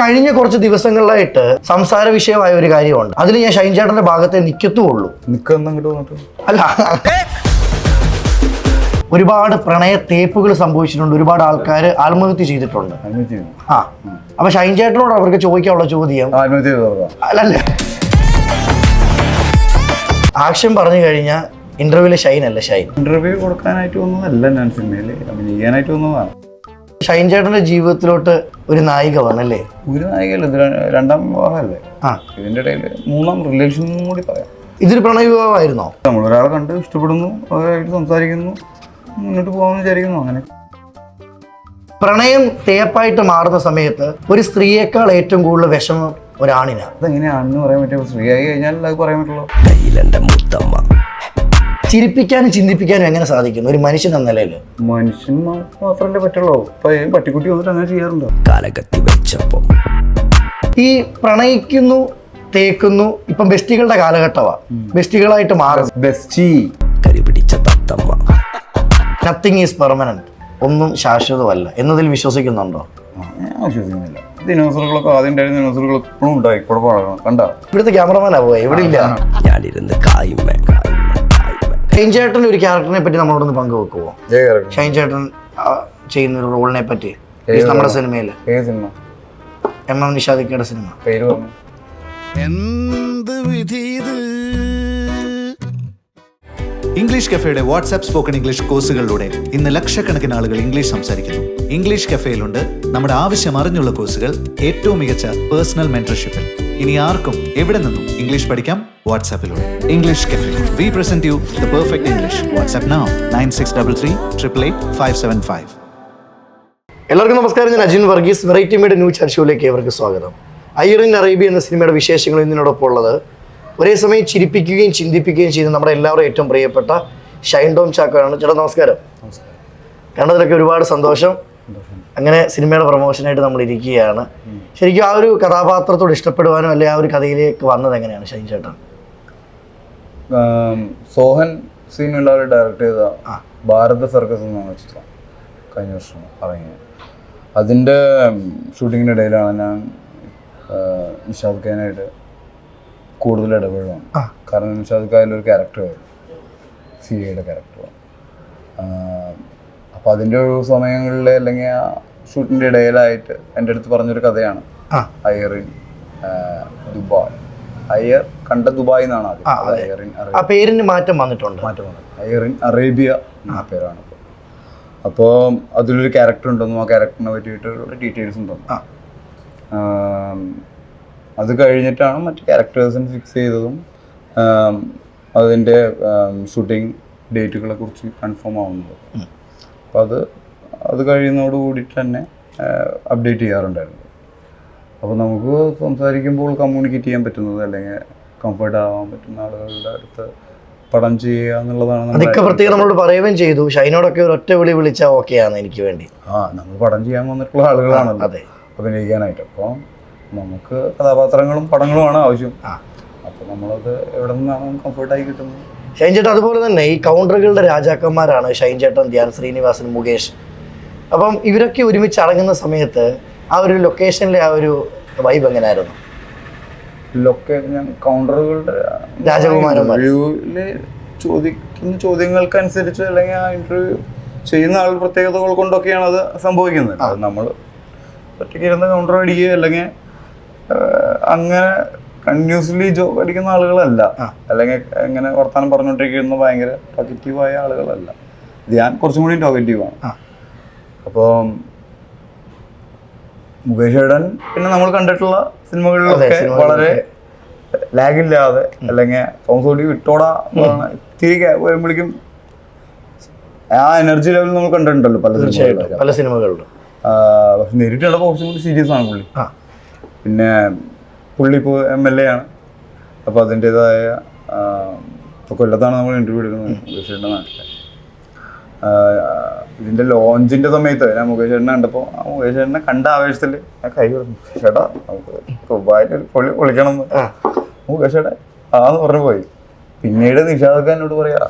കഴിഞ്ഞ കുറച്ച് ദിവസങ്ങളിലായിട്ട് സംസാര വിഷയമായ ഒരു കാര്യമുണ്ട്. അതിൽ ഞാൻ ഷൈൻ ചേട്ടന്റെ ഭാഗത്തെ നിൽക്കത്തുള്ളൂ അല്ല. ഒരുപാട് പ്രണയ തേപ്പുകൾ സംഭവിച്ചിട്ടുണ്ട്. ഒരുപാട് ആൾക്കാർ ആത്മഹത്യ ചെയ്തിട്ടുണ്ട്. ആ. അപ്പൊ ഷൈൻ ചേട്ടനോട് അവർക്ക് ചോദിക്കാനുള്ള ചോദ്യം. അല്ലല്ലേ. ആക്ഷൻ പറഞ്ഞു കഴിഞ്ഞാൽ ഇന്റർവ്യൂൽ ഷൈൻ അല്ല ഷൈൻ? ഇന്റർവ്യൂ കൊടുക്കാനായിട്ട് വന്നതല്ല ഞാൻ സിനിമയിൽ അഭിനയിക്കാനായിട്ട് വന്നതാണ്. ഷൈൻ ചേട്ടന്റെ ജീവിതത്തിലോട്ട് ഒരു നായിക വന്നല്ലേ? ഒരു നായികയല്ല ഇത് ര- രണ്ടാം വിവാഹമല്ലേ? ആ. ഇതിന്റെ ഇടയിൽ മൂന്നാം റിലേഷൻ കൂടി പറയാം. ഇതൊരു പ്രണയ വിവാഹമായിരുന്നോ? നമ്മൾ ഒരാളെ കണ്ട് ഇഷ്ടപ്പെടുന്നു അവരായിട്ട് സംസാരിക്കുന്നു മുന്നോട്ട് പോകാമെന്ന് വിചാരിക്കുന്നു അങ്ങനെ. പ്രണയം തേപ്പായിട്ട് മാറുന്ന സമയത്ത് ഒരു സ്ത്രീയേക്കാൾ ഏറ്റവും കൂടുതൽ വിഷമം ഒരാണിനാണ് അതെങ്ങനെയാണെന്ന് പറയാൻ പറ്റുമോ? സ്ത്രീ ആയി കഴിഞ്ഞാൽ അത് പറയാൻ പറ്റുള്ളൂ. ചിരിപ്പിക്കാനും ചിന്തിപ്പിക്കാനും എങ്ങനെ സാധിക്കുന്നു? ഒരു മനുഷ്യൻ എന്ന നിലയിൽ. മനുഷ്യൻ മാത്രമല്ലേ പറ്റുള്ളൂ. പട്ടിക്കുട്ടി വന്നിട്ട് അങ്ങനെ ചെയ്യാറുണ്ടോ? ഈ പ്രണയിക്കുന്നു തേക്കുന്നു ഇപ്പം ബെസ്റ്റികളുടെ കാലഘട്ടമാ ബെസ്റ്റികളായിട്ട് മാറും ബെസ്റ്റി. നത്തിങ് ഈസ് പെർമനന്റ് ഒന്നും ശാശ്വതമല്ല. എന്നതിൽ വിശ്വസിക്കുന്നുണ്ടോ? ഞാൻ വിശ്വസിക്കുന്നില്ല. ദിനോസറുകളൊക്കെ ആദ്യം ഉണ്ടായിരുന്ന ദിനോസറുകൾ ഇപ്പോഴും ഉണ്ടായി. കുഴപ്പമാണ് കണ്ടോ? ഇവിടുത്തെ ക്യാമറമാനാ പോയി? ഇവിടെ ഇല്ല. ഞാനിരുന്ന് കായ്മ. ഷൈൻ ചേട്ടൻ ഒരു ക്യാരക്ടറിനെ പറ്റി നമ്മളോടൊന്ന് പങ്കുവെക്കുമോ ഷൈൻ ചേട്ടൻ ചെയ്യുന്ന ഒരു റോളിനെ പറ്റി ഈ നമ്മുടെ സിനിമയിൽ എം എം നിഷാദിക്കയുടെ സിനിമ പേര് എന്ത് വിധി ഇംഗ്ലീഷ് കഫേയുടെ വാട്സ്ആപ്പ് സ്പോക്കൺ ഇംഗ്ലീഷ് കോഴ്സുകളിലൂടെ ഇന്ന് ലക്ഷക്കണക്കിന് ആളുകൾ ഇംഗ്ലീഷ് സംസാരിക്കുന്നു. ഇംഗ്ലീഷ് കഫേയിലുണ്ട് നമ്മുടെ ആവശ്യം അറിഞ്ഞുള്ള കോഴ്സുകൾ ഏറ്റവും മികച്ച പേഴ്സണൽ മെന്റർഷിപ്പിൽ ഇനി ആർക്കും എവിടെ നിന്നും ഇംഗ്ലീഷ് പഠിക്കാം? വാട്സാപ്പിലൂടെ. English cafe we present you the perfect English WhatsApp now nine six double three triple eight five seven five എല്ലാവർക്കും നമസ്കാരം. ഞാൻ Ajin Varghese. Variety media new ചർച്ചയിലേക്ക് ഷോയിലേക്ക് ഏവർക്ക് സ്വാഗതം. ഐറിൻ അറേബ്യ എന്ന സിനിമയുടെ വിശേഷങ്ങൾ ഇതിനോടൊപ്പം ഉള്ളത്. ഒരേ സമയം ചിരിപ്പിക്കുകയും ചിന്തിപ്പിക്കുകയും ചെയ്യുന്ന നമ്മുടെ എല്ലാവരും ഏറ്റവും പ്രിയപ്പെട്ട ഷൈൻ ടോം ചാക്കോയാണ്. ചേട്ടാ നമസ്കാരം. കണ്ടതിലൊക്കെ ഒരുപാട് സന്തോഷം. അങ്ങനെ സിനിമയുടെ പ്രൊമോഷനായിട്ട് നമ്മൾ ഇരിക്കുകയാണ്. ശരിക്കും ആ ഒരു കഥാപാത്രത്തോട് ഇഷ്ടപ്പെടുവാനോ അല്ലെങ്കിൽ ആ ഒരു കഥയിലേക്ക് വന്നത് എങ്ങനെയാണ് ഷൈൻ ചേട്ടൻ സോഹൻ ഒരു ഡയറക്ട് ചെയ്ത ഭാരത സർക്കസ് എന്നാണ് ചിത്രം കഴിഞ്ഞ വർഷം ഇറങ്ങിയത്. അതിന്റെ ഷൂട്ടിങ്ങിന്റെ ഇടയിലാണ് ഞാൻ നിഷാദ് ഖാനായിട്ട് കൂടുതൽ ഇടപെടുകയാണ് കാരണം നിഷാദ് ഖാൻ ഒരു ക്യാരക്ടറായിരുന്നു സി എയുടെ ക്യാരക്ടർ അപ്പോൾ അതിന്റെ ഒരു സമയങ്ങളിൽ അല്ലെങ്കിൽ ആ ഷൂട്ടിന്റെ ഇടയിലായിട്ട് എന്റെ അടുത്ത് പറഞ്ഞൊരു കഥയാണ്. അയറിൻ ദുബായ്. അയർ കണ്ട ദുബായ് എന്നാണ് അയറിൻ ആ പേരിന് മാറ്റം വന്നിട്ടുണ്ട്. മാറ്റം വന്നത് അയറിൻ അറേബ്യ ആ പേരാണ് അപ്പോൾ. അതിലൊരു ക്യാരക്ടർ ഉണ്ടെന്നും ആ ക്യാരക്ടറിനെ പറ്റിയിട്ടുള്ള ഡീറ്റെയിൽസും തന്നു. അത് കഴിഞ്ഞിട്ടാണ് മറ്റ് ക്യാരക്ടേഴ്സിന് ഫിക്സ് ചെയ്തതും അതിന്റെ ഷൂട്ടിംഗ് ഡേറ്റുകളെ കുറിച്ച് കൺഫേം ആവുന്നത്. അപ്പോൾ അത് അത് കഴിയുന്നതോട് കൂടിയിട്ട് തന്നെ അപ്ഡേറ്റ് ചെയ്യാറുണ്ടായിരുന്നു. അപ്പോൾ നമുക്ക് സംസാരിക്കുമ്പോൾ കമ്മ്യൂണിക്കേറ്റ് ചെയ്യാൻ പറ്റുന്നത് അല്ലെങ്കിൽ കംഫർട്ട് ആവാൻ പറ്റുന്ന ആളുകളുടെ അടുത്ത് പടം ചെയ്യുക എന്നുള്ളതാണ് അതൊക്കെ പ്രത്യേകം നമ്മളോട് പറയുകയും ചെയ്തു. ഷൈനോടൊക്കെ ഒരു ഒറ്റ വിളി വിളിച്ചാൽ ഓക്കെയാണ് എനിക്ക് വേണ്ടി. ആ നമ്മൾ പടം ചെയ്യാൻ വന്നിട്ടുള്ള ആളുകളാണല്ലോ. അതെ. അഭിനയിക്കാനായിട്ട്. അപ്പോൾ നമുക്ക് കഥാപാത്രങ്ങളും പടങ്ങളുമാണ് ആവശ്യം. അപ്പോൾ നമ്മളത് എവിടെ നിന്നാണ് കംഫർട്ടായി കിട്ടുന്നത്? ഷൈൻ ചേട്ടൻ അതുപോലെ തന്നെ ഈ കൗണ്ടറുകളുടെ രാജാക്കന്മാരാണ്. ഷൈൻ ചേട്ടൻ ധ്യാൻ ശ്രീനിവാസൻ മുകേഷ്. അപ്പം ഇവരൊക്കെ ഒരുമിച്ച് അടങ്ങുന്ന സമയത്ത് ആ ഒരു ലൊക്കേഷനിലെ ആ ഒരു വൈബ് എങ്ങനെയായിരുന്നു കൗണ്ടറുകളുടെ. ഇന്റർവ്യൂവിൽ ചോദിക്കുന്ന ചോദ്യങ്ങൾക്കനുസരിച്ച് അല്ലെങ്കിൽ ആ ഇന്റർവ്യൂ ചെയ്യുന്ന ആൾ പ്രത്യേകതകൾ കൊണ്ടൊക്കെയാണ് അത് സംഭവിക്കുന്നത്. അത് നമ്മൾ ഒറ്റയ്ക്ക് ഇരുന്ന് കൗണ്ടർ അടിക്കുക അല്ലെങ്കിൽ അങ്ങനെ കണ്ടിന്യൂസ്ലി ജോബ് അടിക്കുന്ന ആളുകളല്ല. അല്ലെങ്കിൽ ഇങ്ങനെ വർത്തമാനം പറഞ്ഞുകൊണ്ടിരിക്കുന്ന ഭയങ്കര പോസിറ്റീവായ ആളുകളല്ല. ഞാൻ കുറച്ചും കൂടി ടോക്കറ്റീവാണ്. അപ്പോൾ മുകേഷ് ഏടൻ പിന്നെ നമ്മൾ കണ്ടിട്ടുള്ള സിനിമകളിലൊക്കെ. വളരെ ലാഗില്ലാതെ അല്ലെങ്കിൽ ഓടി വിട്ടോടാ എന്നാണ് gap വരുമ്പോഴേക്കും ആ എനർജി ലെവൽ നമ്മൾ കണ്ടിട്ടുണ്ടല്ലോ പല സിനിമകളിലും പല സിനിമകളിലും. പക്ഷെ നേരിട്ടുള്ള കുറച്ചും കൂടി സീരിയസ് ആണ് പുള്ളി. പിന്നെ പുള്ളി ഇപ്പോൾ എം എൽ എ ആണ്. അപ്പോൾ അതിന്റെതായ ഇപ്പോൾ കൊല്ലത്താണ് നമ്മൾ ഇന്റർവ്യൂ എടുക്കുന്നത് മുകേഷ് ചേട്ടന്റെ നാട്ടിലെ ഇതിന്റെ ലോഞ്ചിന്റെ സമയത്ത് ഞാൻ മുകേഷ് ചേട്ടനെ കണ്ടപ്പോൾ ആ മുകേഷ് ചേട്ടനെ കണ്ട ആവേശത്തിൽ ഞാൻ കൈ പറഞ്ഞു ചേട്ടാ നമുക്ക് ദുബായിൽ ഒരു പൊളി പൊളിക്കണം എന്ന് മുകേഷ് ചേട്ടൻ ആന്ന് പറഞ്ഞു പോയി. പിന്നീട് നിഷാദൊക്കെ എന്നോട് പറയാ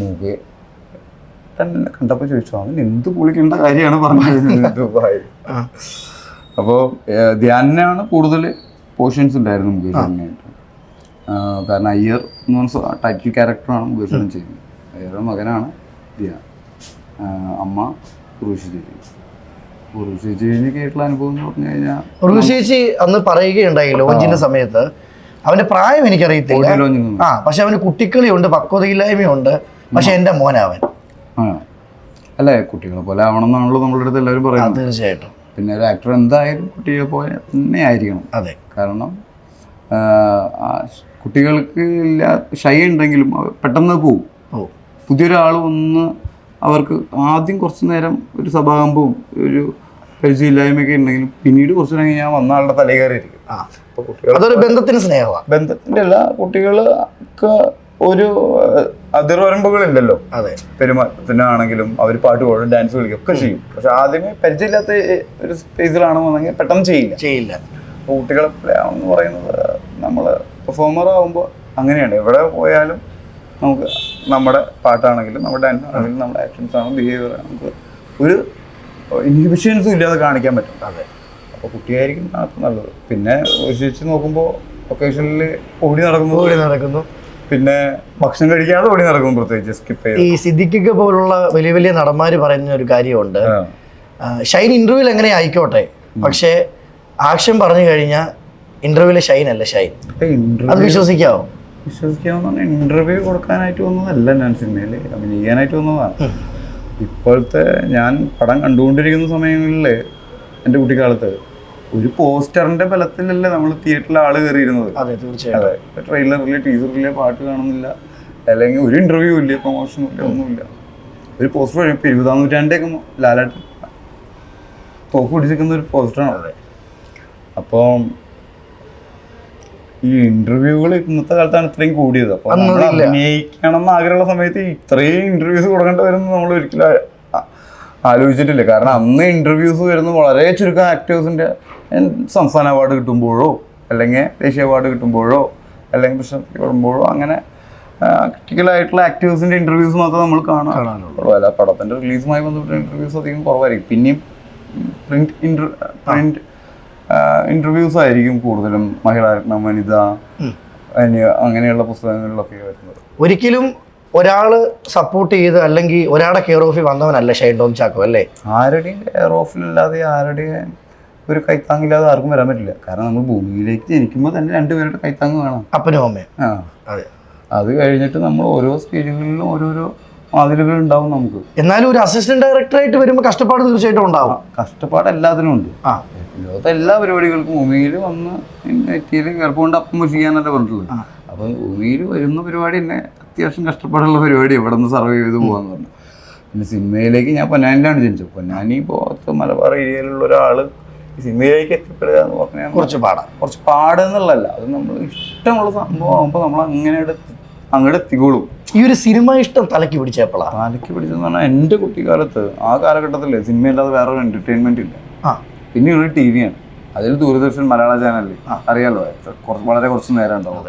മുകേ തന്നെ കണ്ടപ്പോൾ ചോദിച്ചു അവൻ എന്ത് പൊളിക്കേണ്ട കാര്യമാണ് പറഞ്ഞത്? അപ്പോ അപ്പോൾ ധ്യാനാണ് കൂടുതൽ പോർഷൻസ് ഉണ്ടായിരുന്നു മുകേഷ് ചേട്ടനായിട്ട് കാരണം അയ്യർ എന്ന് പറഞ്ഞ ടൈറ്റിൽ ക്യാരക്ടറാണ് മുകേഷ് ചേട്ടൻ ചെയ്യുന്നത്. അയ്യറുടെ മകനാണ് ധ്യാൻ. അമ്മ ഉറുഷി ചേച്ചി. കേട്ടുള്ള അനുഭവം എന്ന് പറഞ്ഞു കഴിഞ്ഞാൽ ഉറുശേച്ചി അന്ന് പറയുകയുണ്ടായി ലോഞ്ചിന്റെ സമയത്ത്. അവന്റെ പ്രായം എനിക്കറിയത്തില്ല. ആ പക്ഷെ അവന് കുട്ടിക്കളിയുണ്ട് പക്വതയില്ലായ്മയുണ്ട്. പക്ഷെ എന്റെ മോനവൻ. അല്ലെ കുട്ടികളെ പോലെ ആവണം എന്നാണല്ലോ നമ്മളുടെ അടുത്ത് എല്ലാവരും പറയുന്നത്. തീർച്ചയായിട്ടും. പിന്നെ ഒരു ആക്ടർ എന്തായാലും കുട്ടികളെ പോലെ തന്നെ ആയിരിക്കണം. അതെ. കാരണം കുട്ടികൾക്ക് ഇല്ല ഷൈ ഉണ്ടെങ്കിലും പെട്ടെന്ന് പോവും. പുതിയൊരാൾ വന്ന് അവർക്ക് ആദ്യം കുറച്ച് നേരം ഒരു സഭാകമ്പവും ഒരു പരിചയമില്ലായ്മയൊക്കെ ഉണ്ടെങ്കിലും പിന്നീട് കുറച്ച് നേരം ഞാൻ വന്ന ആളുടെ തലയിൽ കയറിയിരിക്കും അതൊരു ബന്ധത്തിന് സ്നേഹമാണ് ബന്ധത്തിന്റെ അല്ല കുട്ടികൾക്ക് ഒരു അതിർവരമ്പുകളില്ലല്ലോ. അതെ. പെരുമാറ്റത്തിനാണെങ്കിലും അവർ പാട്ട് പാടും ഡാൻസ് കളിക്കും ഒക്കെ ചെയ്യും. പക്ഷെ ആദ്യമേ പരിചയമില്ലാത്ത ഒരു സ്പേസിലാണെന്നുണ്ടെങ്കിൽ പെട്ടെന്ന് ചെയ്യില്ല. ചെയ്യില്ല. അപ്പോൾ കുട്ടികളെ എന്ന് പറയുന്നത് നമ്മൾ പെർഫോമർ ആകുമ്പോൾ അങ്ങനെയാണ്. എവിടെ പോയാലും നമുക്ക് നമ്മുടെ പാട്ടാണെങ്കിലും നമ്മുടെ ഡാൻസ് ആണെങ്കിലും നമ്മുടെ ആക്ഷൻസ് ആണെങ്കിലും ബിഹേവിയർ നമുക്ക് ഒരു ഇൻഹിബിഷൻസും ഇല്ലാതെ കാണിക്കാൻ പറ്റും. അതെ. അപ്പോൾ കുട്ടിയായിരിക്കും നല്ലത്. പിന്നെ ഒഴിച്ച് നോക്കുമ്പോൾ ഒക്കേഷനിൽ ഓടി നടക്കുന്നു. ഓടി നടക്കുന്നു. പിന്നെ ഭക്ഷണം കഴിക്കാതെ ഓടി നടക്കും പ്രത്യേകിച്ച് സ്കിപ്പ് ചെയ്ത്. ഈ സിദ്ദിഖിക്ക് പോലുള്ള വലിയ വലിയ നടന്മാർ പറയുന്ന ഒരു കാര്യമുണ്ട്. ഷൈൻ ഇന്റർവ്യൂവിൽ എങ്ങനെ ആയിക്കോട്ടെ? പക്ഷേ ആക്ഷൻ പറഞ്ഞു കഴിഞ്ഞാൽ ഇന്റർവ്യൂവിലെ ഷൈൻ. അല്ല ഷൈൻ അത് വിശ്വസിക്കാവോ? വിശ്വസിക്കാവുന്ന പറഞ്ഞാൽ ഇന്റർവ്യൂ കൊടുക്കാനായിട്ട് വന്നതല്ല ഞാൻ സിനിമയിൽ അഭിനയിക്കാനായിട്ട് വന്നതാണ്. ഇപ്പോഴത്തെ ഞാൻ പടം കണ്ടുകൊണ്ടിരിക്കുന്ന സമയങ്ങളിൽ എന്റെ കുട്ടിക്കാലത്ത് ഒരു പോസ്റ്ററിന്റെ ബലത്തിലല്ലേ നമ്മൾ തിയേറ്ററിൽ ആൾ കയറിയിരുന്നത് അതെ ഇപ്പൊ ട്രെയിലറിലെ ടീച്ചറിലെ പാട്ട് കാണുന്നില്ല അല്ലെങ്കിൽ ഒരു ഇന്റർവ്യൂ ഇല്ല പ്രൊമോഷനും ഇല്ല ഒന്നുമില്ല. ഒരു പോസ്റ്റർ വഴി ഇപ്പൊ ഇരുപതാം നൂറ്റാണ്ടൊക്കെ ലാലാട്ട് തോക്ക് പിടിച്ചിരിക്കുന്ന ഒരു പോസ്റ്ററാണ് അതെ. ഈ ഇന്റർവ്യൂകൾ ഇന്നത്തെ കാലത്താണ് ഇത്രയും കൂടിയത്. അപ്പൊ നമ്മൾ. അഭിനയിക്കണം എന്ന് ആഗ്രഹമുള്ള സമയത്ത് ഇത്രയും ഇന്റർവ്യൂസ് കൊടുക്കേണ്ടി വരും നമ്മൾ ഒരിക്കലും ആലോചിച്ചിട്ടില്ല. കാരണം അന്ന് ഇന്റർവ്യൂസ് വരുന്ന വളരെ ചുരുക്കം ആക്ടേഴ്സിന്റെ സംസ്ഥാന അവാർഡ് കിട്ടുമ്പോഴോ അല്ലെങ്കിൽ ദേശീയ അവാർഡ് കിട്ടുമ്പോഴോ അല്ലെങ്കിൽ പ്രശസ്തി കൊടുക്കുമ്പോഴോ അങ്ങനെ ക്രിട്ടിക്കലായിട്ടുള്ള ആക്ടേഴ്സിന്റെ ഇന്റർവ്യൂസ് മാത്രമേ നമ്മൾ കാണാറുള്ളൂ. അല്ല പടത്തിന്റെ റിലീസുമായി ബന്ധപ്പെട്ട ഇന്റർവ്യൂസ് അധികം കുറവായിരിക്കും. പിന്നെയും പ്രിന്റ് ഇന്റർ പ്രിന്റ് ഇന്റർവ്യൂസ് ആയിരിക്കും കൂടുതലും മഹിളാരത്നം വനിത അങ്ങനെയുള്ള പുസ്തകങ്ങളിലൊക്കെ വരുന്നത്. ഒരിക്കലും ഒരാൾ സപ്പോർട്ട് ചെയ്ത് അല്ലെങ്കിൽ ഒരാളെ കെയർ ഓഫിൽ വന്നവനല്ല ഷൈൻ ടോം ചാക്കോ അല്ലേ? ആരുടെയും കെയർ ഓഫിലല്ലാതെ ആരുടെയും ഒരു കൈത്താങ്ങില്ലാതെ ആർക്കും വരാൻ പറ്റില്ല. കാരണം നമ്മൾ ഭൂമിയിലേക്ക് ജനിക്കുമ്പോൾ തന്നെ രണ്ടുപേരുടെ കൈത്താങ് വേണം. അപ്പനും അമ്മയും. ആ. അതെ. അത് കഴിഞ്ഞിട്ട് നമ്മൾ ഓരോ സ്റ്റേജുകളിലും ഓരോരോ മാതിരികൾ ഉണ്ടാവും നമുക്ക്. എന്നാലും ഒരു അസിസ്റ്റന്റ് ഡയറക്ടറായിട്ട് വരുമ്പോൾ കഷ്ടപ്പാട് തീർച്ചയായിട്ടും ഉണ്ടാവും. കഷ്ടപ്പാട് എല്ലാത്തിനും ഉണ്ട്. ആ. ലോകത്തെ എല്ലാ പരിപാടികൾക്കും ഭൂമിയിൽ വന്ന് നെറ്റിയിൽ ഗർഭമുണ്ട് അപ്പം മുഷിക്കാനല്ലേ പറഞ്ഞിട്ടുള്ളത്. അപ്പോൾ ഭൂമിയിൽ വരുന്ന പരിപാടി തന്നെ അത്യാവശ്യം കഷ്ടപ്പാടുള്ള പരിപാടി എവിടെ നിന്ന് സർവൈവ് ചെയ്ത് പോകാന്ന് പറഞ്ഞു. പിന്നെ സിനിമയിലേക്ക് ഞാൻ പൊന്നാനിലാണ് ജനിച്ചത്. പൊന്നാനി പോകത്ത് മലബാർ ഏരിയയിലുള്ള ഒരാൾ സിനിമയിലേക്ക് എത്തിപ്പെടുക എന്ന് പറഞ്ഞാൽ കുറച്ച് പാടാം. കുറച്ച് പാടുന്നുള്ളതല്ല അത് നമ്മൾ ഇഷ്ടമുള്ള സംഭവം ആകുമ്പോൾ നമ്മൾ അങ്ങനെ അങ്ങോട്ട് എത്തിക്കോളും. ഈ ഒരു സിനിമ ഇഷ്ടം തലക്ക് പിടിച്ചപ്പോളാ? തലക്ക് പിടിച്ചെന്ന് പറഞ്ഞാൽ എന്റെ കുട്ടിക്കാലത്ത് ആ കാലഘട്ടത്തിൽ സിനിമയല്ലാതെ വേറെ ഒരു എന്റർടൈൻമെന്റ് ഇല്ല. പിന്നെ ഒരു ടി വിയാണ് അതിൽ ദൂരദർശൻ മലയാള ചാനൽ അറിയാലോ? കുറച്ച് വളരെ കുറച്ച് നേരം ഉണ്ടാവും.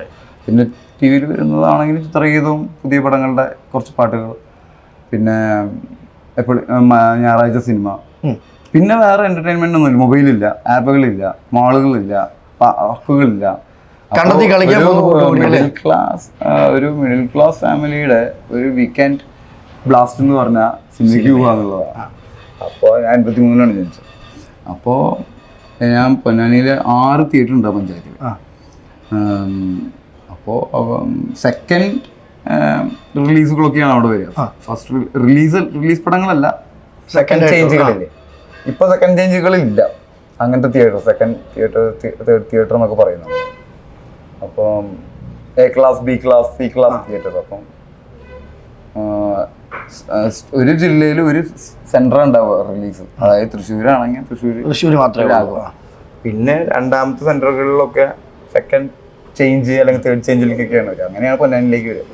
പിന്നെ ടി വിയിൽ വരുന്നതാണെങ്കിൽ ചിത്രഗീതവും പുതിയ പടങ്ങളുടെ കുറച്ച് പാട്ടുകൾ. പിന്നെ എപ്പോഴും ഞായറാഴ്ച സിനിമ. പിന്നെ വേറെ എന്റർടൈൻമെന്റ് ഒന്നുമില്ല. മൊബൈലില്ല. ആപ്പുകളില്ല. മാളുകളില്ല. പാർക്കുകളില്ല കണ്ടെത്തി കളിക്കാൻ മിഡിൽ ക്ലാസ് ഒരു മിഡിൽ ക്ലാസ് ഫാമിലിയുടെ ഒരു വീക്കെൻഡ് ബ്ലാസ്റ്റ് എന്ന് പറഞ്ഞ സിനിമയ്ക്ക് പോകാന്നുള്ളതാണ് അപ്പോ അപ്പോൾ ഞാൻ അൻപത്തി മൂന്നിലാണ് ജനിച്ചത്. അപ്പോൾ ഞാൻ പൊന്നാനിയിൽ ആറ് തിയേറ്റർ ഉണ്ട് പഞ്ചായത്തിൽ. അപ്പോ അപ്പോൾ സെക്കൻഡ് റിലീസുകളൊക്കെയാണ് അവിടെ വരിക. ഫസ്റ്റ് റിലീസ് റിലീസ് പടങ്ങളല്ല സെക്കൻഡ് ചേഞ്ചുകളില്ലേ ഇപ്പൊ സെക്കൻഡ് ചേഞ്ചുകളില്ല അങ്ങനത്തെ theatre second theatre third theatre എന്നൊക്കെ പറയുന്നത് അപ്പം A class B class C class theatre അപ്പം ഒരു ജില്ലയിൽ ഒരു സെന്റർ ഉണ്ടാവുക റിലീസ് അതായത് തൃശ്ശൂരാണെങ്കിൽ തൃശ്ശൂർ തൃശ്ശൂർ മാത്രമേ പിന്നെ രണ്ടാമത്തെ സെന്ററുകളിലൊക്കെ സെക്കൻഡ് ചേഞ്ച് അല്ലെങ്കിൽ തേർഡ് ചേഞ്ചിലേക്കൊക്കെയാണ് വരിക. അങ്ങനെയാണ് പൊന്നാനിലേക്ക് വരിക.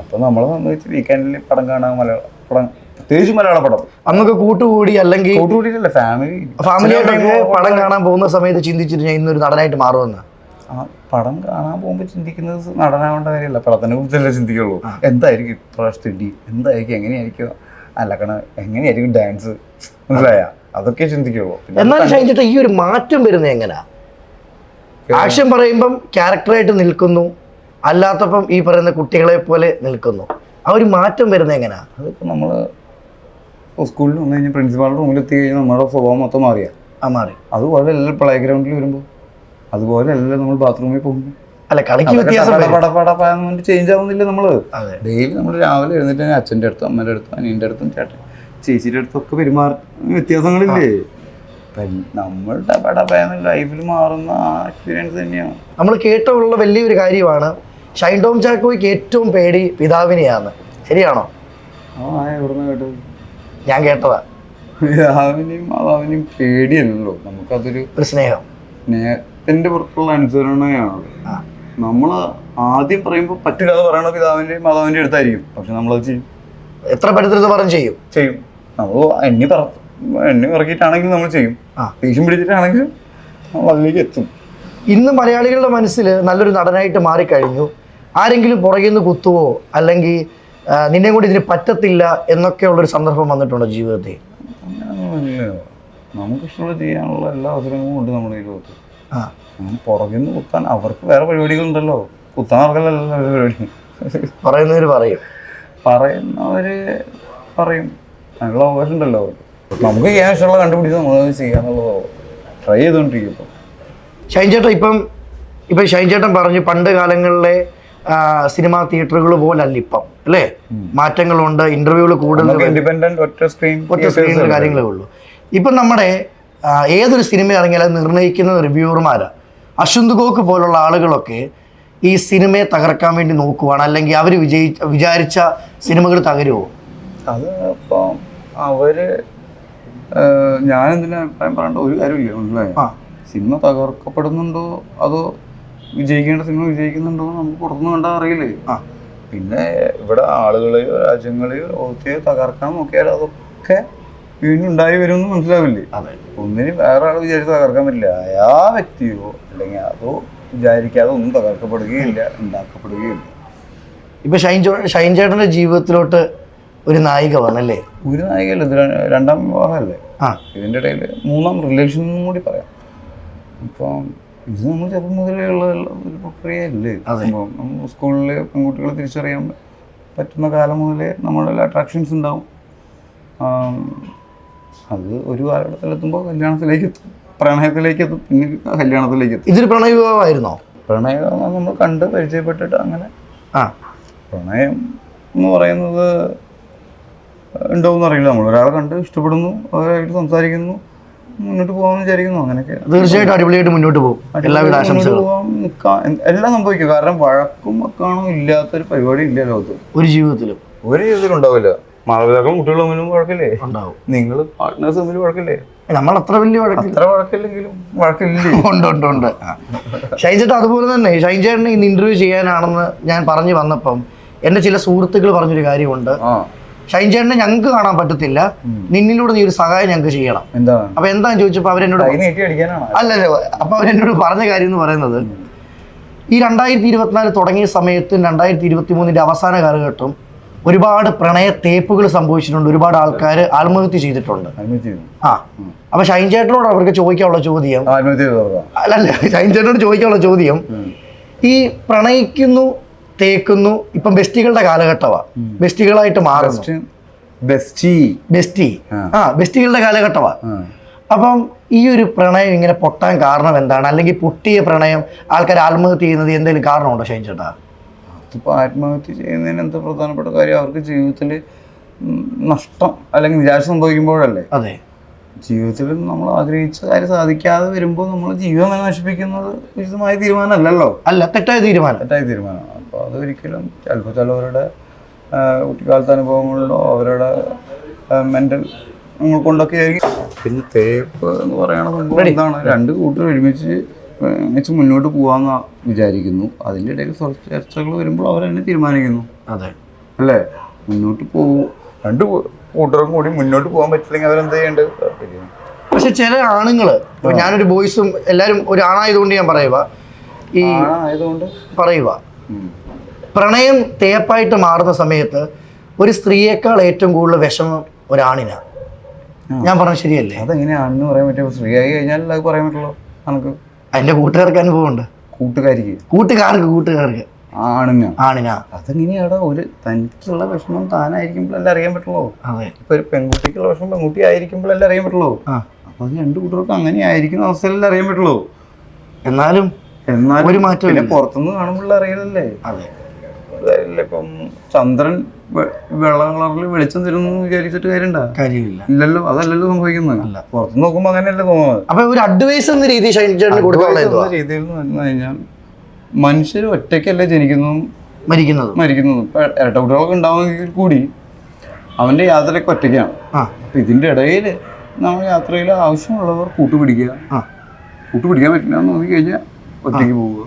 അപ്പോൾ നമ്മൾ വന്ന് വെച്ച് വീക്കെൻഡിൽ പടം കാണാൻ മലയാള പടം പ്രത്യേകിച്ച് മലയാള പടം. അന്നൊക്കെ കൂട്ടുകൂടി അല്ലെങ്കിൽ കൂട്ടുകൂടിയിട്ടല്ല ഫാമിലി ഫാമിലിയായിട്ടൊക്കെ പടം കാണാൻ പോകുന്ന സമയത്ത് ചിന്തിച്ചിട്ട് ഞാൻ ഇന്നൊരു നടനായിട്ട് മാറുമെന്ന്? ആ പടം കാണാൻ പോകുമ്പോൾ ചിന്തിക്കുന്നത് നടനാവേണ്ട കാര്യമല്ല. പടത്തിനെ കുറിച്ചല്ലേ ചിന്തിക്കുള്ളൂ. എന്തായിരിക്കും ഇപ്രാവശ്യത്തെ ഇടി? എന്തായിരിക്കും? എങ്ങനെയായിരിക്കും? അലക്കണ എങ്ങനെയായിരിക്കും ഡാൻസ്? മനസ്സിലായ? അതൊക്കെ ചിന്തിക്കുള്ളൂ. എന്നാലും ഷൈൻചേട്ടാ ഈ ഒരു മാറ്റം വരുന്നത് എങ്ങനെയാ ആക്ഷൻ പറയുമ്പം ക്യാരക്ടറായിട്ട് നിൽക്കുന്നു. അല്ലാത്തപ്പം ഈ പറയുന്ന കുട്ടികളെ പോലെ നിൽക്കുന്നു. ആ ഒരു മാറ്റം വരുന്നത് എങ്ങനെയാ അതിപ്പോൾ നമ്മൾ സ്കൂളിൽ വന്നു കഴിഞ്ഞാൽ പ്രിൻസിപ്പാളുടെ റൂമിൽ എത്തി കഴിഞ്ഞാൽ നമ്മുടെ സ്വഭാവം മൊത്തം മാറിയാ. ആ മാറി. അതുപോലെ അല്ല പ്ലേ ഗ്രൗണ്ടിൽ വരുമ്പോൾ അതുപോലെ അല്ലല്ലോ നമ്മൾ ബാത്റൂമിൽ പോകുമ്പോൾ അല്ല കളിക്ക് വ്യത്യാസം. ചേഞ്ച് ആവുന്നില്ല നമ്മൾ ഡെയിലി നമ്മൾ രാവിലെ എഴുന്നേറ്റ് അച്ഛന്റെ അടുത്തും അമ്മയുടെ അടുത്തും അനിയന്റെ അടുത്തും ചേട്ടൻ ചേച്ചിയുടെ അടുത്തും ഒക്കെ പെരുമാറ വ്യത്യാസങ്ങളില്ലേ? നമ്മളുടെ പടപയെന്ന് ലൈഫിൽ മാറുന്ന ആ എക്സ്പീരിയൻസ് തന്നെയാണ്. നമ്മൾ കേട്ടുള്ള വലിയൊരു കാര്യമാണ് ഷൈൻ ടോം ചാക്കോയ്ക്ക് ഏറ്റവും പേടി പിതാവിനെയാണ്. ശരിയാണോ? ആ എവിടുന്ന് കേട്ടത്? ഞാൻ കേട്ടതാ. പിതാവിനെയും മാതാവിനെയും പേടിയല്ലോ നമുക്കതൊരു സ്നേഹം. സ്നേഹം സ്നേഹത്തിന്റെ പുറത്തുള്ള അനുസരണയാണ് നമ്മൾ ആദ്യം പറയുമ്പോൾ പറ്റില്ല എന്ന് പറയണ പിതാവിന്റെയും മാതാവിന്റെ അടുത്തായിരിക്കും. പക്ഷെ നമ്മളത് ചെയ്യും. എത്ര പറ്റരുത് പറഞ്ഞു ചെയ്യും? ചെയ്യും. നമ്മൾ എണ്ണി പറ എണ്ണി പറക്കിയിട്ടാണെങ്കിലും നമ്മൾ ചെയ്യും. ദേഷ്യം പിടിച്ചിട്ടാണെങ്കിൽ നമ്മൾ അതിലേക്ക് എത്തും. ഇന്ന് മലയാളികളുടെ മനസ്സിൽ നല്ലൊരു നടനായിട്ട് മാറിക്കഴിഞ്ഞു. ആരെങ്കിലും പുറകിൽ നിന്ന് കുത്തുവോ? അല്ലെങ്കിൽ നിന്നെ കൊണ്ട് ഇതിന് പറ്റത്തില്ല എന്നൊക്കെയുള്ളൊരു സന്ദർഭം വന്നിട്ടുണ്ടോ ജീവിതത്തിൽ? നമുക്കിഷ്ടമുള്ള ചെയ്യാനുള്ള എല്ലാ അവസരങ്ങളും ഉണ്ട് നമ്മുടെ ഈ ലോകത്ത് ആ നമ്മൾ പുറകിൽ നിന്ന് കുത്താൻ അവർക്ക് വേറെ പരിപാടികളുണ്ടല്ലോ. കുത്താൻ അവർക്കല്ലല്ലോ പരിപാടി. പറയുന്നവർ പറയും. പറയുന്നവര് പറയും. അതിനുള്ള അവകാശം ഉണ്ടല്ലോ നമുക്ക് ചെയ്യാൻ ഇഷ്ടമുള്ള കണ്ടുപിടിച്ച് നമ്മൾ ചെയ്യാന്നുള്ളതോ? ട്രൈ ചെയ്തുകൊണ്ടിരിക്കും ഇപ്പം ഷൈൻ ചേട്ടൻ ഇപ്പം ഇപ്പം ഷൈൻ ചേട്ടൻ പറഞ്ഞു പണ്ട് കാലങ്ങളിലെ സിനിമാ തിയേറ്ററുകൾ പോലല്ല ഇപ്പം അല്ലേ? മാറ്റങ്ങളുണ്ട് ഇന്റർവ്യൂകൾ കൂടുതൽ ഇൻഡിപെൻഡന്റ് ഒറ്റ സ്ക്രീൻ ഒറ്റ സ്ക്രീനിൽ കാര്യങ്ങളേ ഉള്ളൂ. ഇപ്പം നമ്മുടെ ഏതൊരു സിനിമ ഇറങ്ങിയാലും നിർണയിക്കുന്ന റിവ്യൂവർമാരാണ് അശ്വന്ത് ഗോക്ക് പോലുള്ള ആളുകളൊക്കെ ഈ സിനിമയെ തകർക്കാൻ വേണ്ടി നോക്കുവാണ് അല്ലെങ്കിൽ അവർ വിജയി വിചാരിച്ച സിനിമകൾ തകരുമോ അത് ഇപ്പം അവർ ഏഹ്, ഞാൻ എന്തിനാ അഭിപ്രായം പറയേണ്ട ഒരു കാര്യമില്ല മനസ്സിലായോ? സിനിമ തകർക്കപ്പെടുന്നുണ്ടോ? അതോ വിജയിക്കേണ്ട സിനിമ വിജയിക്കുന്നുണ്ടോ എന്ന് നമുക്ക് പുറത്തുനിന്ന് കണ്ടാൽ അറിയില്ലേ? ആ. പിന്നെ ഇവിടെ ആളുകളെയോ രാജ്യങ്ങളെയോ ലോകത്തെയോ തകർക്കാൻ നോക്കിയാൽ അതൊക്കെ വീണ്ടും ഉണ്ടായി വരുമെന്ന് മനസ്സിലാവില്ലേ? അതെ. ഒന്നിനും വേറെ ആൾ വിചാരിച്ച് തകർക്കാൻ പറ്റില്ല. ആ വ്യക്തിയോ അല്ലെങ്കിൽ അതോ വിചാരിക്കാതെ ഒന്നും തകർക്കപ്പെടുകയില്ല ഉണ്ടാക്കപ്പെടുകയില്ല. ഇപ്പൊ ഷൈൻ ഷൈൻ ചേട്ടന്റെ ജീവിതത്തിലോട്ട് ഒരു നായിക വന്നല്ലേ? ഒരു നായികയല്ല ഇത് രണ്ടാം വിവാഹമല്ലേ? ആ. ഇതിന്റെ ഇടയിൽ മൂന്നാം റിലേഷൻ എന്നും കൂടി പറയാം. ഇപ്പം ഇത് നമ്മൾ ചെറുപ്പം മുതലേ ഉള്ള ഒരു പ്രക്രിയയല്ലേ? സംഭവം നമ്മൾ സ്കൂളിലെ പെൺകുട്ടികളെ തിരിച്ചറിയാൻ പറ്റുന്ന കാലം മുതലേ നമ്മളിൽ അട്രാക്ഷൻസ് ഉണ്ടാവും. അത് ഒരു കാലഘട്ടത്തിലെത്തുമ്പോൾ കല്യാണത്തിലേക്ക് എത്തും പ്രണയത്തിലേക്ക് എത്തും പിന്നെ കല്യാണത്തിലേക്ക് എത്തും ഇതൊരു പ്രണയ വിവാഹമായിരുന്നോ പ്രണയം നമ്മൾ കണ്ട് പരിചയപ്പെട്ടിട്ട് അങ്ങനെ. ആ. പ്രണയം എന്ന് പറയുന്നത് ഉണ്ടോന്ന് അറിയില്ല. നമ്മൾ ഒരാളെ കണ്ട് ഇഷ്ടപ്പെടുന്നു അവരായിട്ട് സംസാരിക്കുന്നു മുന്നോട്ട് പോകാമെന്ന് വിചാരിക്കുന്നു. അങ്ങനെയൊക്കെ. തീർച്ചയായിട്ടും അടിപൊളിയായിട്ട് മുന്നോട്ട് പോകും. എല്ലാവിധ ആശംസകളും. എല്ലാം സംഭവിക്കും. കാരണം വഴക്കും മക്കാണോ ഇല്ലാത്തൊരു പരിപാടി ഇല്ല ലോകത്ത്. ഒരു ജീവിതത്തിലും. ഒരു ജീവിതത്തിലും ഉണ്ടാവില്ല. മാതാപിതാക്കളും കുട്ടികളും തമ്മിലും വഴക്കില്ലേ ഉണ്ടാവും. നിങ്ങൾ പാർട്ട്നേഴ്സ് തമ്മിൽ വഴക്കില്ലേ നമ്മൾ അത്ര വലിയ വഴക്കില്ല. അത്ര വഴക്കില്ലെങ്കിലും വഴക്കില്ലേ? ഉണ്ട് ഉണ്ട് ഉണ്ട്. ഷൈൻചേട്ട അതുപോലെ തന്നെ ഷൈൻ ചേട്ടനെ ഇന്ന് ഇന്റർവ്യൂ ചെയ്യാനാണെന്ന് ഞാൻ പറഞ്ഞു വന്നപ്പം എന്റെ ചില സുഹൃത്തുക്കൾ പറഞ്ഞൊരു കാര്യമുണ്ട്. ആ. ഷൈൻ ചേട്ടനെ ഞങ്ങൾക്ക് കാണാൻ പറ്റത്തില്ല. നിന്നിലൂടെ നീ ഒരു സഹായം ഞങ്ങൾക്ക് ചെയ്യണം. അപ്പൊ എന്താന്ന് ചോദിച്ചപ്പോ അവരെന്നോട് അല്ലല്ലോ അപ്പൊ അവരെന്നോട് പറഞ്ഞ കാര്യം എന്ന് പറയുന്നത് ഈ രണ്ടായിരത്തി ഇരുപത്തിനാല് തുടങ്ങിയ സമയത്തും രണ്ടായിരത്തി ഇരുപത്തി മൂന്നിന്റെ അവസാന കാലഘട്ടം ഒരുപാട് പ്രണയ തേപ്പുകൾ സംഭവിച്ചിട്ടുണ്ട്. ഒരുപാട് ആൾക്കാർ ആത്മഹത്യ ചെയ്തിട്ടുണ്ട്. ആ. അപ്പൊ ഷൈൻ ചേട്ടനോട് അവർക്ക് ചോദിക്കാനുള്ള ചോദ്യം. അല്ലല്ല ഷൈൻ ചേട്ടനോട് ചോദിക്കാനുള്ള ചോദ്യം. ഈ പ്രണയിക്കുന്നു തേക്കുന്നു ഇപ്പം ബെസ്റ്റികളുടെ കാലഘട്ടമാണ് ബെസ്റ്റികളായിട്ട് മാറുന്നു. Bestie bestie. ആ. ബെസ്റ്റികളുടെ കാലഘട്ടമാണ് അപ്പം ഈ ഒരു പ്രണയം ഇങ്ങനെ പൊട്ടാൻ കാരണം എന്താണ്? അല്ലെങ്കിൽ പൊട്ടിയ പ്രണയം ആൾക്കാർ ആത്മഹത്യ ചെയ്യുന്നത് എന്തെങ്കിലും കാരണമുണ്ടോ ഷൈൻ ചേട്ടാ? അതിപ്പോൾ ആത്മഹത്യ ചെയ്യുന്നതിന് എന്താ പ്രധാനപ്പെട്ട കാര്യം? അവർക്ക് ജീവിതത്തിൽ നഷ്ടം അല്ലെങ്കിൽ നിരാശ സംഭവിക്കുമ്പോഴല്ലേ? അതെ. ജീവിതത്തിൽ നമ്മൾ ആഗ്രഹിച്ച കാര്യം സാധിക്കാതെ വരുമ്പോൾ നമ്മൾ ജീവിതം തന്നെ നശിപ്പിക്കുന്നത് ഉചിതമായ തീരുമാനമല്ലല്ലോ? അല്ല തെറ്റായ തീരുമാനം. തെറ്റായ തീരുമാനമാണ് അപ്പോൾ അതൊരിക്കലും ചിലപ്പോൾ ചിലവരുടെ കുട്ടിക്കാലത്തെ അനുഭവങ്ങളിലോ അവരുടെ മെന്റൽ കൊണ്ടൊക്കെ ആയിരിക്കും. പിന്നെ തേപ്പ് എന്ന് പറയുന്ന സംഭവം എന്താണ്? രണ്ട് കൂട്ടർ ഒരുമിച്ച് ഒരുമിച്ച് മുന്നോട്ട് പോകാമെന്ന് വിചാരിക്കുന്നു. അതിന്റെ ഇടയിൽ ചർച്ചകൾ വരുമ്പോൾ അവർ തന്നെ തീരുമാനിക്കുന്നു. അതെ. അല്ലേ? മുന്നോട്ട് പോകും രണ്ട് കൂട്ടർക്കും കൂടി മുന്നോട്ട് പോകാൻ പറ്റില്ലെങ്കിൽ അവരെന്ത് ചെയ്യേണ്ടത് പക്ഷെ ചില ആണുങ്ങൾ ഞാനൊരു ബോയ്സും എല്ലാവരും ഒരു ആണായതുകൊണ്ട് ഞാൻ പറയുക ഈ ആയതുകൊണ്ട് പറയുക പ്രണയം തേപ്പായിട്ട് മാറുന്ന സമയത്ത് ഒരു സ്ത്രീയേക്കാൾ ഏറ്റവും കൂടുതൽ വിഷമം ഒരാണിനാണ് ഞാൻ പറഞ്ഞത് ശരിയല്ലേ? അതെങ്ങനെയാണെന്ന് പറയാൻ പറ്റുമോ സ്ത്രീയായി ആയി കഴിഞ്ഞാൽ അത് പറയാൻ പറ്റുള്ളൂ. നമുക്ക് അതിന്റെ കൂട്ടുകാർക്ക് അനുഭവമുണ്ട്. കൂട്ടുകാരിക്ക്? കൂട്ടുകാർക്ക് കൂട്ടുകാർക്ക്. ആണിനാ. ആണിനാ. അതെങ്ങനെയാടാ ഒരു തനിക്കുള്ള വിഷമം താനായിരിക്കുമ്പോഴല്ലേ അറിയാൻ പറ്റുള്ളൂ? അതെ. ഇപ്പൊ ഒരു പെൺകുട്ടിക്കുള്ള വിഷമം പെൺകുട്ടി ആയിരിക്കുമ്പോഴല്ലേ അറിയാൻ പറ്റുള്ളൂ? അപ്പൊ അത് രണ്ട് കൂട്ടർക്കും അങ്ങനെ ആയിരിക്കുന്ന അവസ്ഥയിലല്ലേ അറിയാൻ പറ്റുള്ളൂ? എന്നാലും എന്നാലും ഒരു മാറ്റം പിന്നെ പുറത്തുനിന്ന് കാണുമ്പോഴല്ലേ അറിയില്ലല്ലേ അതെ. ഇപ്പം ചന്ദ്രൻ വെള്ള കളറിൽ വെളിച്ചം തരുന്നു വിചാരിച്ചിട്ട് കാര്യണ്ട കാര്യമില്ല. ഇല്ലല്ലോ അതല്ലല്ലോ സംഭവിക്കുന്നത്. പുറത്ത് നോക്കുമ്പോൾ അങ്ങനെയല്ല തോന്നുന്നത്. അപ്പൊ ഒരു അഡ്വൈസ് എന്ന രീതി രീതിയിൽ എന്ന് പറഞ്ഞു കഴിഞ്ഞാൽ മനുഷ്യർ ഒറ്റയ്ക്കല്ലേ ജനിക്കുന്നതും മരിക്കുന്നത്. മരിക്കുന്നതും. ഇപ്പൊ ഇരട്ട കുട്ടികളൊക്കെ ഉണ്ടാവുമെങ്കിൽ കൂടി അവന്റെ യാത്രയൊക്കെ ഒറ്റയ്ക്കാണ്. അപ്പൊ ഇതിന്റെ ഇടയിൽ നമ്മൾ യാത്രയിൽ ആവശ്യമുള്ളവർ കൂട്ടുപിടിക്കുക. കൂട്ടുപിടിക്കാൻ പറ്റില്ല എന്ന് തോന്നി കഴിഞ്ഞാൽ ഒറ്റയ്ക്ക് പോവുക.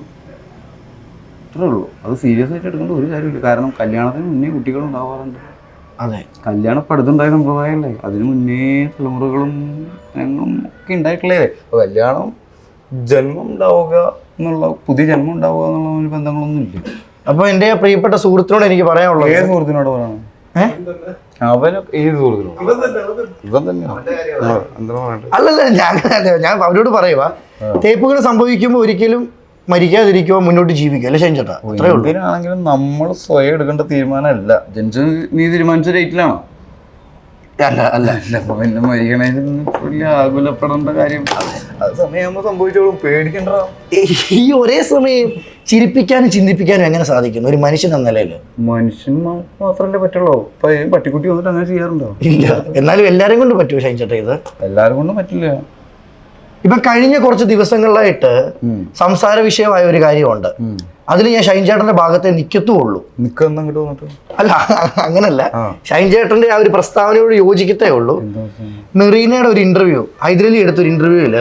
അത്രേ ഉള്ളൂ. അത് സീരിയസ് ആയിട്ട് എടുക്കേണ്ട ഒരു കാര്യമില്ല. കാരണം കല്യാണത്തിന് മുന്നേ കുട്ടികൾ ഉണ്ടാവാറുണ്ട്. അതെ. കല്യാണം പടുത്തുണ്ടായ സമ്പ്രദായമല്ലേ അതിന് മുന്നേ തലമുറകളും ഞങ്ങളും ഒക്കെ ഉണ്ടായിട്ടുള്ളേ. അപ്പോൾ കല്യാണം ജന്മം ഉണ്ടാവുക എന്നുള്ള പുതിയ ജന്മം ഉണ്ടാവുക എന്നുള്ള ഒരു ബന്ധങ്ങളൊന്നും ഇല്ല. അപ്പൊ എന്റെ പ്രിയപ്പെട്ട സുഹൃത്തിനോട് എനിക്ക് പറയാനുള്ളത് ഏത് സുഹൃത്തിനോട് പറയണം? അവനൊക്കെ ഏത് സുഹൃത്തിനോട്? ഇവൻ തന്നെയാണ് അല്ലല്ല ഞാൻ ഞാൻ അവരോട് പറയുക തേപ്പുകൾ സംഭവിക്കുമ്പോൾ ഒരിക്കലും മരിക്കാതിരിക്കുക മുന്നോട്ട് ജീവിക്കുക. അല്ലെ ഷൈൻ അത്രേ ഉള്ളൂ. എന്തിനാണെങ്കിലും നമ്മൾ സ്വയം എടുക്കേണ്ട തീരുമാനമല്ല. ജനിച്ച നീ തീരുമാനിച്ച ഡേറ്റിലാണോ അല്ല അല്ല. അല്ല അപ്പൊ പിന്നെ മരിക്കണേന് വലിയ ആകുലപ്പെടേണ്ട കാര്യം. അത് സമയമാകുമ്പോ സംഭവിച്ചോളും. പേടിക്കണ്ട ഈ ഒരേ സമയം ചിരിപ്പിക്കാനും ചിന്തിപ്പിക്കാനും എങ്ങനെ സാധിക്കുന്നു? ഒരു മനുഷ്യൻ എന്ന നിലയിൽ മനുഷ്യൻ മാത്രമല്ലേ മാത്രല്ലേ പറ്റുള്ളൂ. ഇപ്പൊ പട്ടിക്കുട്ടി വന്നിട്ട് അങ്ങനെ ചെയ്യാറുണ്ടോ? ഇല്ല. എന്നാലും എല്ലാരും കൊണ്ട് പറ്റുമോ ഷൈൻ ചേട്ടാ ഇത്. എല്ലാരും കൊണ്ടും പറ്റില്ല. ഇപ്പൊ കഴിഞ്ഞ കുറച്ച് ദിവസങ്ങളിലായിട്ട് സംസാര വിഷയമായ ഒരു കാര്യമുണ്ട്. അതിൽ ഞാൻ ഷൈൻ ചേട്ടന്റെ ഭാഗത്തെ നിൽക്കത്തുള്ളൂ അങ്ങോട്ട് അല്ല അങ്ങനല്ല. ഷൈൻചേട്ടന്റെ ഷൈൻ ചേട്ടന്റെ ആ ഒരു പ്രസ്താവനയോട് യോജിക്കത്തേ ഉള്ളൂ. മെറീനയുടെ ഒരു ഇന്റർവ്യൂ ഹൈദരലി എടുത്തൊരു ഇന്റർവ്യൂവിൽ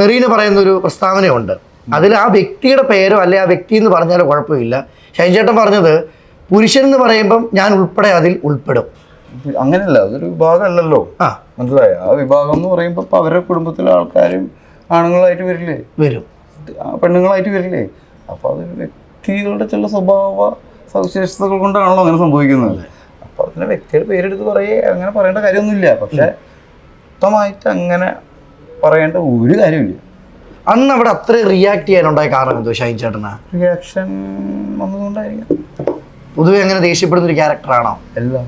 മെറീന പറയുന്ന ഒരു പ്രസ്താവനയുണ്ട് അതിൽ ആ വ്യക്തിയുടെ പേരോ അല്ലെ ആ വ്യക്തി എന്ന് പറഞ്ഞാലോ കുഴപ്പമില്ല. ഷൈൻ ചേട്ടൻ പറഞ്ഞത് പുരുഷൻ എന്ന് പറയുമ്പം ഞാൻ ഉൾപ്പെടെ അതിൽ ഉൾപ്പെടും. അങ്ങനെയല്ല അതൊരു വിഭാഗമല്ലല്ലോ. മനസ്സിലായോ? ആ വിഭാഗം എന്ന് പറയുമ്പോ ഇപ്പൊ അവരുടെ കുടുംബത്തിലെ ആൾക്കാരും ആണുങ്ങളായിട്ട് വരില്ലേ? വരും. പെണ്ണുങ്ങളായിട്ട് വരില്ലേ? അപ്പോൾ അതൊരു വ്യക്തികളുടെ ചില സ്വഭാവ സവിശേഷതകൾ കൊണ്ടാണല്ലോ അങ്ങനെ സംഭവിക്കുന്നത്. അപ്പൊ അതിന് വ്യക്തിയുടെ പേരെടുത്ത് പറയേ അങ്ങനെ പറയേണ്ട കാര്യമൊന്നുമില്ല. പക്ഷേ മൊത്തമായിട്ട് അങ്ങനെ പറയേണ്ട ഒരു കാര്യമില്ല. അന്ന് അവിടെ അത്ര റിയാക്ട് ചെയ്യാനുണ്ടായ കാരണം എന്തോ ഷൈൻ ചേട്ടനാ? റിയാക്ഷൻ വന്നതുകൊണ്ടായിരിക്കും. പൊതുവെ അങ്ങനെ ദേഷ്യപ്പെടുന്ന ഒരു ക്യാരക്ടറാണോ എല്ലാം.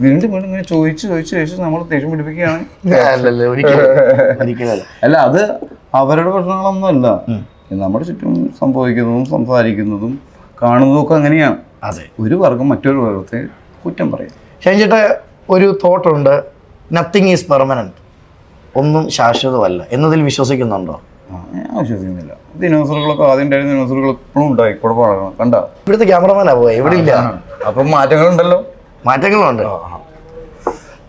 വീണ്ടും വീണ്ടും ഇങ്ങനെ ചോദിച്ച് ചോദിച്ച് ചോദിച്ച് നമ്മൾ ദേഷ്യം പിടിപ്പിക്കുകയാണ്. അല്ല. അത് അവരുടെ പ്രശ്നങ്ങളൊന്നും അല്ല നമ്മുടെ ചുറ്റും സംഭവിക്കുന്നതും സംസാരിക്കുന്നതും കാണുന്നതും ഒക്കെ അങ്ങനെയാണ്. അതെ. ഒരു വർഗം മറ്റൊരു വർഗത്തെ കുറ്റം പറയും. ഷൈൻ ചേട്ട ഒരു തോട്ടുണ്ട് നത്തിങ് ഈസ് പെർമനന്റ് ഒന്നും ശാശ്വതമല്ല. എന്നതിൽ വിശ്വസിക്കുന്നുണ്ടോ? ഞാൻ വിശ്വസിക്കുന്നില്ല. ദിനോസറുകളൊക്കെ ആദ്യം ഉണ്ടായിരുന്ന ദിനോസറുകൾ ഇപ്പോഴും ഉണ്ടായി. കൂടെ പറയണം കണ്ട? ഇവിടുത്തെ ക്യാമറമാനാ പോയി? ഇവിടെ ഇല്ല. അപ്പം മാറ്റങ്ങളുണ്ടല്ലോ. മാറ്റങ്ങളുണ്ട്.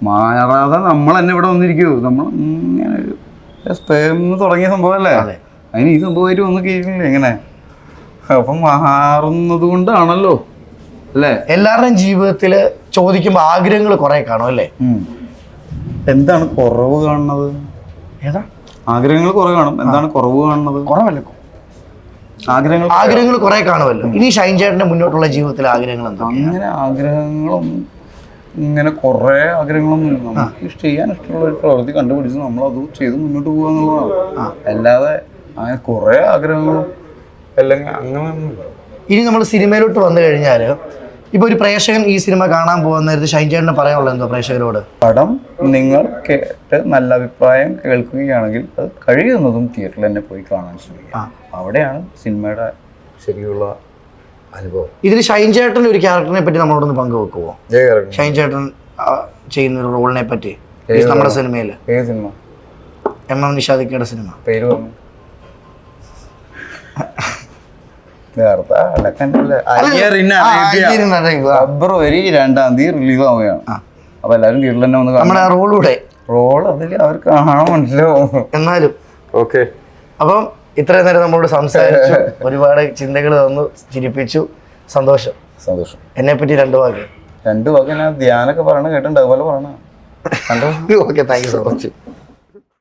മാറാതെ നമ്മൾ തന്നെ ഇവിടെ വന്നിരിക്കൂ. നമ്മൾ ഇങ്ങനെ ഒരു സ്പേം തുടങ്ങിയ സംഭവമല്ലേ? അല്ലേ അതിന് ഈ സംഭവമായിട്ട് വന്ന് കേൾക്കുന്നില്ല എങ്ങനെ അപ്പം മാറുന്നത് കൊണ്ടാണല്ലോ അല്ലേ? എല്ലാവരുടെയും ജീവിതത്തിൽ ചോദിക്കുമ്പോൾ ആഗ്രഹങ്ങൾ കുറെ കാണും അല്ലേ? എന്താണ് കുറവ് കാണുന്നത്? ഏതാ? ആഗ്രഹങ്ങൾ കുറവ് കാണും. എന്താണ് കുറവ് കാണുന്നത്? കുറവല്ല? ആഗ്രഹങ്ങൾ ആഗ്രഹങ്ങൾ കുറെ കാണുമല്ലോ. ഇനി ഷൈൻ ചേട്ടന്റെ മുന്നോട്ടുള്ള ജീവിതത്തിലെ ആഗ്രഹങ്ങൾ അങ്ങനെ ആഗ്രഹങ്ങളും ഇങ്ങനെ കുറേ ആഗ്രഹങ്ങളൊന്നും ഇല്ല. നമുക്ക് ചെയ്യാൻ ഇഷ്ടമുള്ള ഒരു പ്രവൃത്തി കണ്ടുപിടിച്ച് നമ്മൾ അത് ചെയ്ത് മുന്നോട്ട് പോകുക എന്നുള്ളതാണ്. അല്ലാതെ അങ്ങനെ കുറേ ആഗ്രഹങ്ങളും അല്ലെങ്കിൽ അങ്ങനെയൊന്നുമില്ല ഇനി നമ്മൾ സിനിമയിലോട്ട് വന്നു കഴിഞ്ഞാൽ ഇപ്പൊ ഒരു പ്രേക്ഷകൻ ഈ സിനിമ കാണാൻ പോകുന്ന നേരത്ത് ഷൈൻ ചേട്ടന് പറയാനുള്ളത് എന്തോ പ്രേക്ഷകരോട്? പടം നിങ്ങൾ കേട്ട് നല്ല അഭിപ്രായം കേൾക്കുകയാണെങ്കിൽ അത് കഴിയുന്നതും തിയേറ്ററിൽ തന്നെ പോയി കാണാൻ ശ്രമിക്കുക. അവിടെയാണ് സിനിമയുടെ ശരിയുള്ള അനുഭവം. ഇതിൽ ഷൈൻ ചേട്ടൻ ഒരു ക്യാരക്ടറിനെ പറ്റി നമ്മളോടൊന്ന് പങ്കുവെക്കുമോ ഷൈൻ ചേട്ടൻ ചെയ്യുന്ന ഒരു റോളിനെ പറ്റി നമ്മുടെ സിനിമയിൽ. ഏത് സിനിമ? എം എം നിഷാദിക്കയുടെ സിനിമ. പേര് ഫെബ്രുവരി രണ്ടാം തീയതി റിലീസ് ആവുകയാണ്. അപ്പൊ എല്ലാവരും തിയേറ്ററിൽ തന്നെ വന്ന് നമ്മുടെ റോളൂടെ റോൾ അതിൽ അവർ മനസ്സിലാവും? എന്നാലും. ഓക്കെ. അപ്പം ഇത്രയും നേരം നമ്മളോട് സംസാരിച്ചു ഒരുപാട് ചിന്തകൾ തന്നു ചിരിപ്പിച്ചു. സന്തോഷം. സന്തോഷം. എന്നെ പറ്റി രണ്ട് വാക്ക്. രണ്ടു വാക്ക് ഞാൻ ധ്യാനൊക്കെ പറയണ കേട്ടിട്ടുണ്ട് അതുപോലെ പറയണ. Okay thank you so much